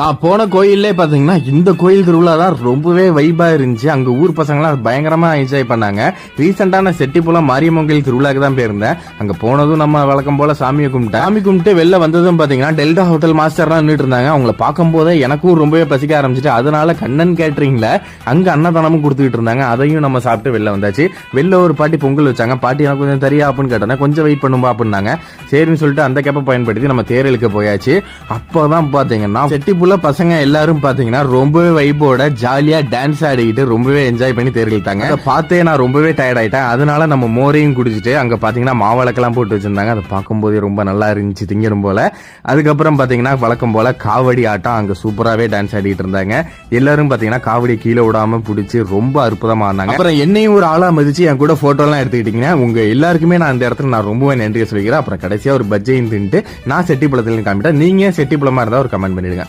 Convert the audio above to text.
நான் போன கோயிலே பாத்தீங்கன்னா இந்த கோயில் திருவிழா தான் ரொம்பவே வைபா இருந்துச்சு. அங்க ஊர் பசங்களாம் பயங்கரமா என்ஜாய் பண்ணாங்க. ரீசெண்டான செட்டிப்புலம் மாரியம்மன் கோயில் திருவிழாக்கு தான் போயிருந்தேன். அங்க போனதும் நம்ம வழக்கம் போல சாமியை கும்பிட்டேன். சாமி கும்பிட்டு வெளில வந்ததும் பாத்தீங்கன்னா டெல்டா ஹோட்டல் மாஸ்டர்லாம் நின்றுட்டு இருந்தாங்க. அவங்கள பார்க்கும் போதே எனக்கும் ரொம்பவே பசிக்க ஆரம்பிச்சிட்டு அதனால கண்ணன் கேட்டரிங்ல அங்க அன்னதானமும் கொடுத்துக்கிட்டு இருந்தாங்க. அதையும் நம்ம சாப்பிட்டு வெளில வந்தாச்சு. வெளில ஒரு பாட்டி பொங்கல் வச்சாங்க. பாட்டி எனக்கு கொஞ்சம் தெரியா அப்படின்னு கேட்டோன்னே கொஞ்சம் வெயிட் பண்ணுமா அப்படின்னாங்க. சரின்னு சொல்லிட்டு அந்த கேப்பை பயன்படுத்தி நம்ம தேரலுக்கு போயாச்சு. அப்போதான் பாத்தீங்கன்னா செட்டிப்புல பசங்க எல்லாரும் பாத்தீங்கன்னா ரொம்பவே வைபோட ஜாலியா டான்ஸ் ஆடிக்கிட்டு ரொம்பவே என்ஜாய் பண்ணி தேர்கிட்டாங்க அதை பார்த்தே நான் ரொம்பவே டயர்ட் ஆயிட்டேன். அதனால நம்ம மோரையும் குடிச்சிட்டு அங்க பாத்தீங்கன்னா மாவளக்கெல்லாம் போட்டு வச்சிருந்தாங்க. அதை பார்க்கும்போதே ரொம்ப நல்லா இருந்துச்சு திங்கரும் போல. அதுக்கப்புறம் பாத்தீங்கன்னா வழக்கம் போல காவடி ஆட்டம் அங்க சூப்பராகவே டான்ஸ் ஆடிட்டு இருந்தாங்க. எல்லாரும் பாத்தீங்கன்னா காவடி கீழே விடாம பிடிச்சி ரொம்ப அற்புதமா இருந்தாங்க அப்புறம் என்னையும் ஒரு ஆளா மதிச்சு என் கூட போட்டோ எல்லாம் எடுத்துக்கிட்டீங்கன்னா உங்க எல்லாருக்குமே நான் அந்த இடத்துல நான் ரொம்பவே நன்றியை சொல்லிக்கிறேன். அப்புறம் கடைசியா ஒரு பஜ்ஜையும் தின்ட்டு நான் செட்டிப்புளத்துல காமிட்டேன் நீங்க செட்டிப்புளமா இருந்தா ஒரு கமெண்ட் பண்ணிடுங்க.